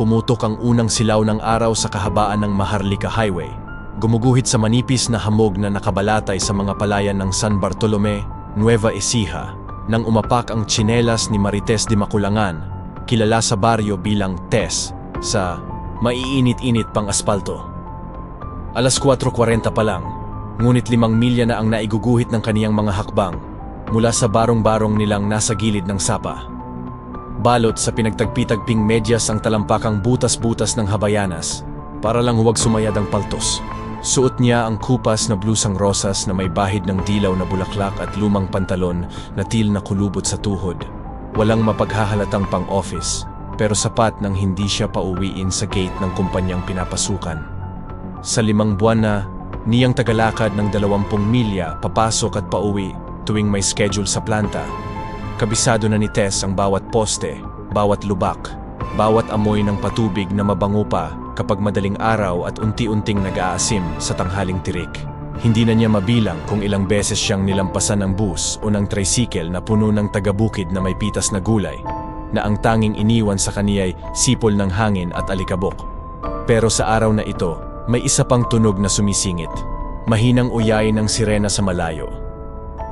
pumutok ang unang silaw ng araw sa kahabaan ng Maharlika Highway. Gumuguhit sa manipis na hamog na nakabalatay sa mga palayan ng San Bartolome, Nueva Ecija, nang umapak ang tsinelas ni Marites de Maculangan, kilala sa baryo bilang Tess, sa maiinit-init pang aspalto. Alas 4.40 pa lang, ngunit limang milya na ang naiguguhit ng kaniyang mga hakbang mula sa barong-barong nilang nasa gilid ng sapa. Balot sa pinagtagpitagping medyas ang talampakang butas-butas ng habayanas para lang huwag sumayad ang paltos. Suot niya ang kupas na blusang rosas na may bahid ng dilaw na bulaklak at lumang pantalon na til na kulubot sa tuhod. Walang mapaghahalatang pang-office, pero sapat nang hindi siya pauwiin sa gate ng kumpanyang pinapasukan. Sa limang buwan na, niyang tagalakad ng dalawampung milya papasok at pauwi tuwing may schedule sa planta. Kabisado na ni Tess ang bawat poste, bawat lubak, bawat amoy ng patubig na mabango pa kapag madaling araw at unti-unting nag-aasim sa tanghaling tirik. Hindi na niya mabilang kung ilang beses siyang nilampasan ng bus o ng tricycle na puno ng tagabukid na may pitas na gulay, na ang tanging iniwan sa kaniya'y sipol ng hangin at alikabok. Pero sa araw na ito, may isa pang tunog na sumisingit. Mahinang uyay ng sirena sa malayo.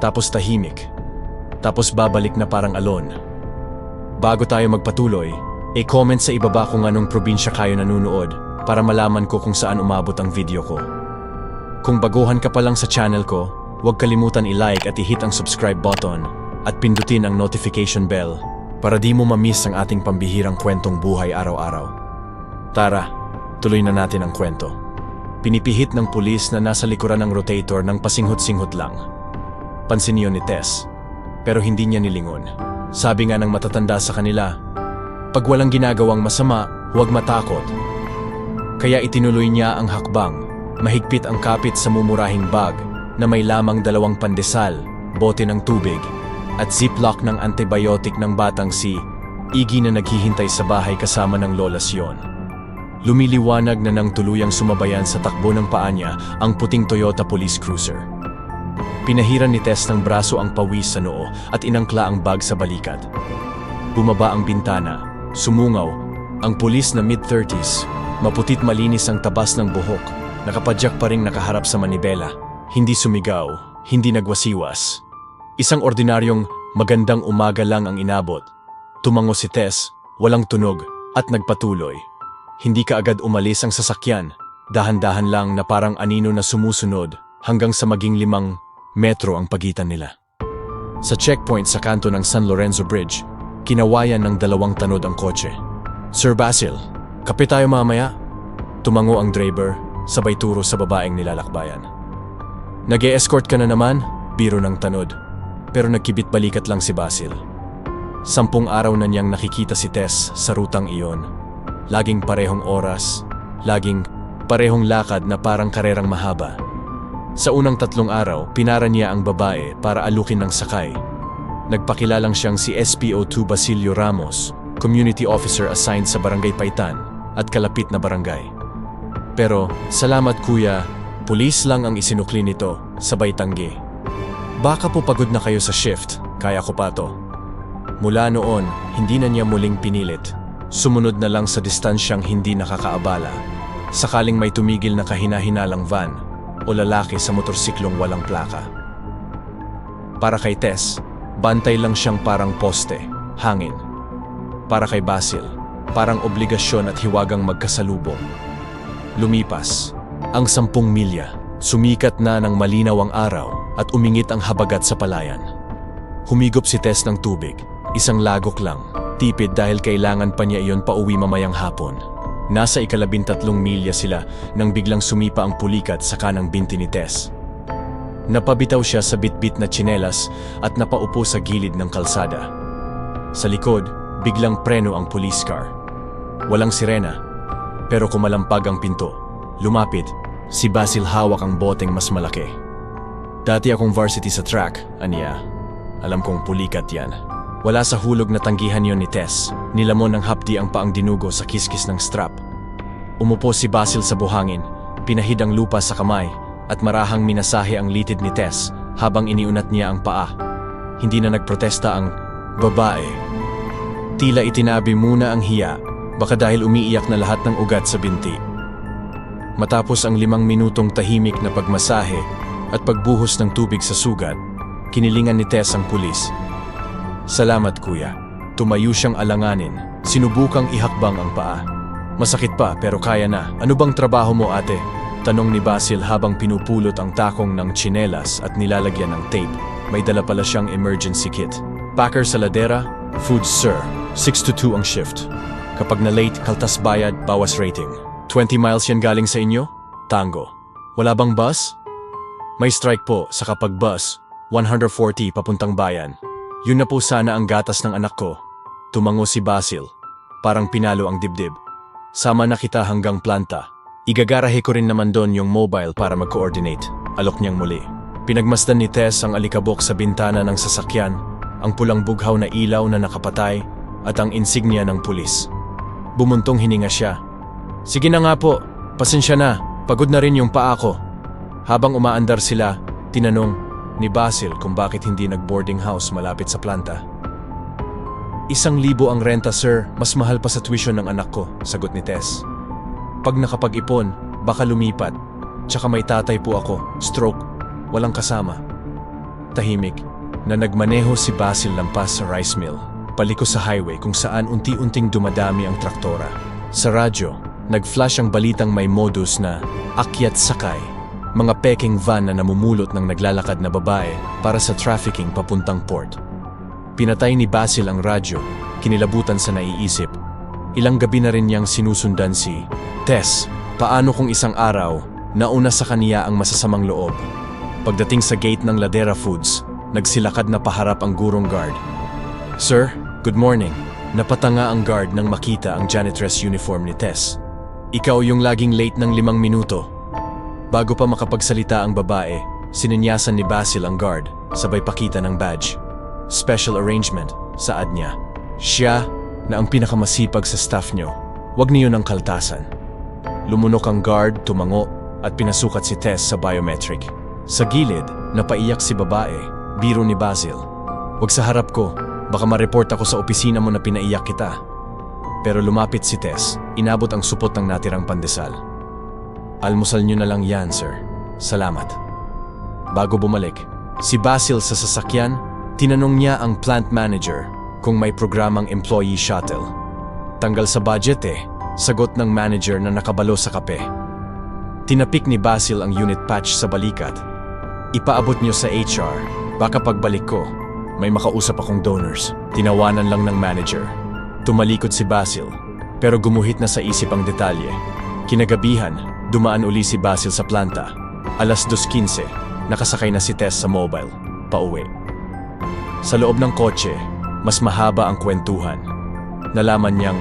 Tapos tahimik. Tapos babalik na parang alon. Bago tayo magpatuloy, i-comment sa ibaba kung anong probinsya kayo nanunood para malaman ko kung saan umabot ang video ko. Kung baguhan ka pa lang sa channel ko, huwag kalimutan i-like at i-hit ang subscribe button at pindutin ang notification bell para di mo ma-miss ang ating pambihirang kwentong buhay araw-araw. Tara, tuloy na natin ang kwento. Pinipihit ng pulis na nasa likuran ng rotator ng pasinghot-singhot lang. Pansin niyo ni Tess, pero hindi niya nilingon. Sabi nga ng matatanda sa kanila, pag walang ginagawang masama, huwag matakot. Kaya itinuloy niya ang hakbang, mahigpit ang kapit sa mumurahing bag na may lamang dalawang pandesal, bote ng tubig, at ziplock ng antibiotic ng batang si Iggy na naghihintay sa bahay kasama ng lolas yon. Lumiliwanag na nang tuluyang sumabayan sa takbo ng paa niya ang puting Toyota Police Cruiser. Pinahiran ni Tess ng braso ang pawis sa noo at inangkla ang bag sa balikat. Bumaba ang bintana, sumungaw, ang pulis na mid-30s, maputit malinis ang tabas ng buhok, nakapadyak pa rin nakaharap sa manibela, hindi sumigaw, hindi nagwasiwas. Isang ordinaryong magandang umaga lang ang inabot. Tumango si Tess, walang tunog, at nagpatuloy. Hindi ka agad umalis ang sasakyan, dahan-dahan lang na parang anino na sumusunod hanggang sa maging limang metro ang pagitan nila. Sa checkpoint sa kanto ng San Lorenzo Bridge, kinawayan ng dalawang tanod ang kotse. Sir Basil, kape tayo mamaya? Tumango ang driver, sabay turo sa babaeng nilalakbayan. nag escort ka na naman? Biro ng tanod. Pero nagkibit balikat lang si Basil. Sampung araw na niyang nakikita si Tess sa rutang iyon. Laging parehong oras, laging parehong lakad na parang karerang mahaba. Sa unang tatlong araw, pinara niya ang babae para alukin ng sakay. Nagpakilalang siyang si SPO2 Basilio Ramos, community officer assigned sa Barangay Paitan at kalapit na barangay. Pero, salamat kuya, pulis lang ang isinukli nito, sabay tanggi. Baka po pagod na kayo sa shift, kaya ko pa to. Mula noon, hindi na niya muling pinilit. Sumunod na lang sa distansyang hindi nakakaabala. Sakaling may tumigil na kahina-hinalang van o lalaki sa motorsiklong walang plaka. Para kay Tess, bantay lang siyang parang poste, hangin. Para kay Basil, parang obligasyon at hiwagang magkasalubong. Lumipas, ang sampung milya, sumikat na ng malinaw ang araw at umingit ang habagat sa palayan. Humigop si Tess ng tubig, isang lagok lang, tipid dahil kailangan pa niya iyon pauwi mamayang hapon. Nasa ikalabintatlong milya sila nang biglang sumipa ang pulikat sa kanang binti ni Tess. Napabitaw siya sa bitbit na tsinelas at napaupo sa gilid ng kalsada. Sa likod, biglang preno ang police car. Walang sirena, pero kumalampag ang pinto. Lumapit, si Basil hawak ang boteng mas malaki. Dati akong varsity sa track, aniya. Alam kong pulikat yan. Wala sa hulog na tanggihan yon ni Tess. Nilamon ng hapdi ang paang dinugo sa kiskis ng strap. Umupo si Basil sa buhangin, pinahid ang lupa sa kamay, at marahang minasahe ang litid ni Tess habang iniunat niya ang paa. Hindi na nagprotesta ang babae. Tila itinabi muna ang hiya, Baka dahil umiiyak na lahat ng ugat sa binti. Matapos ang limang minutong tahimik na pagmasahe at pagbuhos ng tubig sa sugat, kinilingan ni Tess ang pulis. Salamat kuya. Tumayo siyang alanganin. Sinubukang ihakbang ang paa. Masakit pa pero kaya na. Ano bang trabaho mo ate? Tanong ni Basil habang pinupulot ang takong ng tsinelas at nilalagyan ng tape. May dala pala siyang emergency kit. Packer sa ladera, food sir. 6 to 2 ang shift. Kapag na late, kaltas bayad, bawas rating. 20 miles yan galing sa inyo? Tango. Wala bang bus? May strike po sa kapag bus, 140 papuntang bayan. Yun na po sana ang gatas ng anak ko. Tumango si Basil. Parang pinalo ang dibdib. Sama na kita hanggang planta. Igagarahe ko rin naman doon yung mobile para mag-coordinate. Alok niyang muli. Pinagmasdan ni Tess ang alikabok sa bintana ng sasakyan, ang pulang bughaw na ilaw na nakapatay, at ang insignia ng pulis. Bumuntong hininga siya. Sige na nga po, pasensya na, pagod na rin yung paa ko. Habang umaandar sila, tinanong ni Basil kung bakit hindi nag-boarding house malapit sa planta. Isang libo ang renta sir, mas mahal pa sa tuition ng anak ko, sagot ni Tess. Pag nakapag-ipon, baka lumipat. Tsaka may tatay po ako, stroke, walang kasama. Tahimik, na nagmaneho si Basil lampas sa rice mill, paliko sa highway kung saan unti-unting dumadami ang traktora. Sa radyo, nag-flash ang balitang may modus na akyat sakay, mga peking van na namumulot ng naglalakad na babae para sa trafficking papuntang port. Pinatay ni Basil ang radyo, kinilabutan sa naiisip. Ilang gabi na rin niyang sinusundan si Tess, paano kung isang araw, nauna sa kaniya ang masasamang loob. Pagdating sa gate ng Ladera Foods, nagsilakad na paharap ang gurong guard. Sir, good morning. Napatanga ang guard nang makita ang janitress uniform ni Tess. Ikaw yung laging late ng limang minuto. Bago pa makapagsalita ang babae, sininyasan ni Basil ang guard, sabay pakita ng badge. Special arrangement, saad niya. Siya na ang pinakamasipag sa staff niyo. Huwag niyo ng kaltasan. Lumunok ang guard, tumango, at pinasukat si Tess sa biometric. Sa gilid, napaiyak si babae, biro ni Basil. Huwag sa harap ko, baka ma-report ako sa opisina mo na pinaiyak kita. Pero lumapit si Tess, inabot ang supot ng natirang pandesal. Almusal niyo na lang yan, sir. Salamat. Bago bumalik, si Basil sa sasakyan, tinanong niya ang plant manager kung may programang employee shuttle. Tanggal sa budget eh, sagot ng manager na nakabalo sa kape. Tinapik ni Basil ang unit patch sa balikat. Ipaabot niyo sa HR, baka pagbalik ko, may makausap akong donors. Tinawanan lang ng manager. Tumalikod si Basil, pero gumuhit na sa isip ang detalye. Kinagabihan, dumaan uli si Basil sa planta. Alas 2.15, nakasakay na si Tess sa mobile, pauwi. Sa loob ng kotse, mas mahaba ang kwentuhan. Nalaman niyang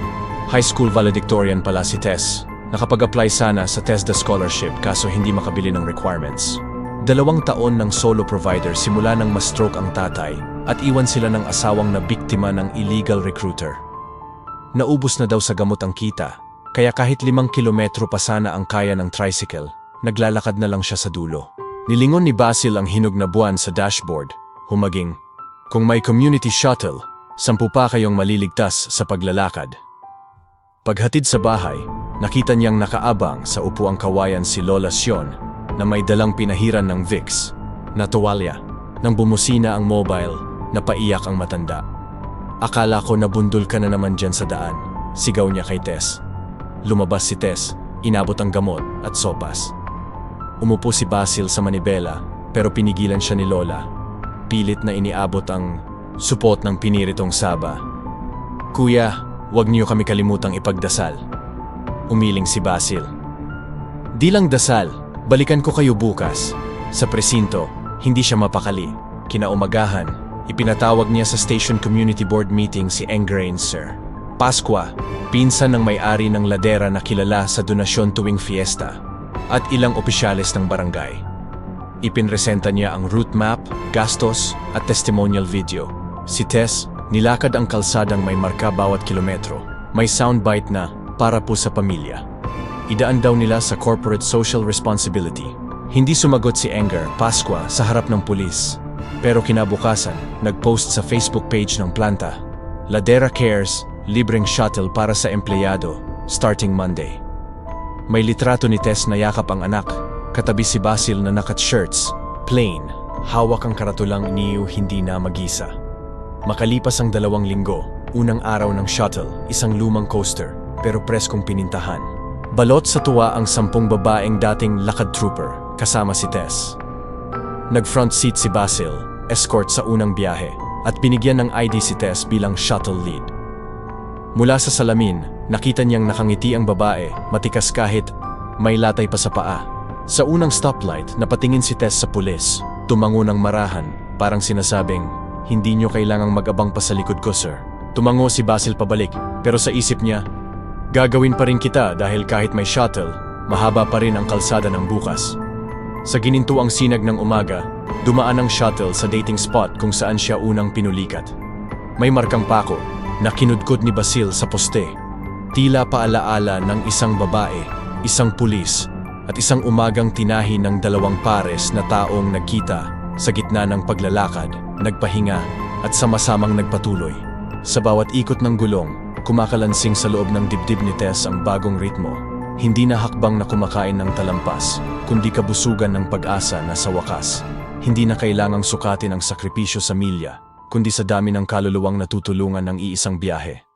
high school valedictorian pala si Tess. Nakapag-apply sana sa TESDA scholarship kaso hindi makabili ng requirements. Dalawang taon ng solo provider simula nang ma-stroke ang tatay at iwan sila ng asawang na biktima ng illegal recruiter. Naubos na daw sa gamot ang kita, kaya kahit limang kilometro pa sana ang kaya ng tricycle, naglalakad na lang siya sa dulo. Nilingon ni Basil ang hinog na buwan sa dashboard, humaging, Kung may community shuttle, sampu pa kayong maliligtas sa paglalakad. Paghatid sa bahay, nakita niyang nakaabang sa upuang kawayan si Lola Sion na may dalang pinahiran ng Vicks, na tuwalya. Nang bumusina ang mobile, napaiyak ang matanda. Akala ko nabundol ka na naman dyan sa daan, sigaw niya kay Tess. Lumabas si Tess, inabot ang gamot at sopas. Umupo si Basil sa manibela pero pinigilan siya ni Lola. Pilit na iniabot ang supot ng piniritong saba. Kuya, Huwag niyo kami kalimutang ipagdasal. Umiling si Basil. Di lang dasal, balikan ko kayo bukas. Sa presinto, hindi siya mapakali. Kinaumagahan, ipinatawag niya sa Station Community Board meeting si Engrain Sir. Paskwa, pinsan ng may-ari ng ladera na kilala sa donasyon tuwing fiesta, at ilang opisyales ng barangay. Ipinresenta niya ang route map, gastos, at testimonial video. Si Tess, Nilakad ang kalsadang may marka bawat kilometro. May soundbite na para po sa pamilya. Idaan daw nila sa corporate social responsibility. Hindi sumagot si Enger Pasqua sa harap ng pulis. Pero kinabukasan, nag-post sa Facebook page ng planta. Ladera cares, libreng shuttle para sa empleyado, starting Monday. May litrato ni Tess na yakap ang anak, katabi si Basil na nakat-shirts, plain, hawak ang karatulang niyo hindi na magisa. Makalipas ang dalawang linggo, unang araw ng shuttle, isang lumang coaster, pero preskong pinintahan. Balot sa tuwa ang sampung babaeng dating lakad trooper, kasama si Tess. Nag-front seat si Basil, escort sa unang biyahe, at binigyan ng ID si Tess bilang shuttle lead. Mula sa salamin, nakita niyang nakangiti ang babae, matikas kahit may latay pa sa paa. Sa unang stoplight, napatingin si Tess sa pulis, tumango ng marahan, parang sinasabing, hindi niyo kailangang mag-abang pa sa likod ko, sir. Tumango si Basil pabalik, pero sa isip niya, gagawin pa rin kita dahil kahit may shuttle, mahaba pa rin ang kalsada ng bukas. Sa ginintuang sinag ng umaga, dumaan ang shuttle sa dating spot kung saan siya unang pinulikat. May markang pako na kinudkod ni Basil sa poste. Tila paalaala ng isang babae, isang pulis, at isang umagang tinahi ng dalawang pares na taong nagkita sa gitna ng paglalakad, nagpahinga, at sama-samang nagpatuloy. Sa bawat ikot ng gulong, kumakalansing sa loob ng dibdib ni Tess ang bagong ritmo. Hindi na hakbang na kumakain ng talampas, kundi kabusugan ng pag-asa na sa wakas. Hindi na kailangang sukatin ang sakripisyo sa milya, kundi sa dami ng kaluluwang natutulungan ng iisang biyahe.